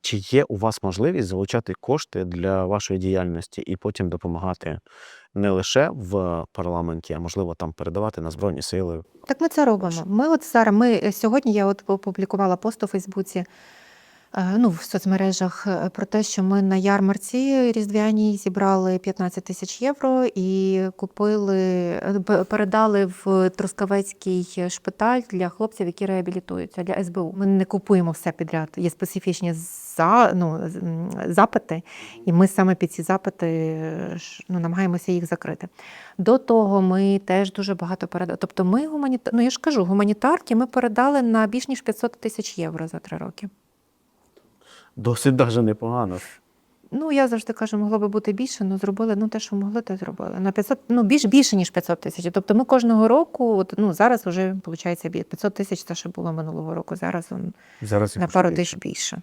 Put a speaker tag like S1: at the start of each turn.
S1: Чи є у вас можливість залучати кошти для вашої діяльності і потім допомагати не лише в парламенті, а можливо там передавати на Збройні Сили?
S2: Так ми це робимо. Ми от зараз, ми е, сьогодні я от опублікувала пост у Фейсбуці, ну, в соцмережах е, про те, що ми на ярмарці різдвяній зібрали 15 тисяч євро і купили, е, передали в Трускавецький шпиталь для хлопців, які реабілітуються для СБУ. Ми не купуємо все підряд. Є специфічні за, ну, запити, і ми саме під ці запити е, ну, намагаємося їх закрити. До того ми теж дуже багато передали. Тобто, ми гуманіта... ну я ж кажу, гуманітарки ми передали на більш ніж 500 тисяч євро за три роки.
S1: Досить даже непогано.
S2: Ну, я завжди кажу, могло би бути більше, але зробили ну, те, що могли, те зробили. На 500, ну, більш, більше, ніж 500 тисяч. Тобто ми кожного року, от, ну, зараз вже, виходить, 500 тисяч, це ще було минулого року, зараз он,
S1: Зараз
S2: на пару тисяч більше.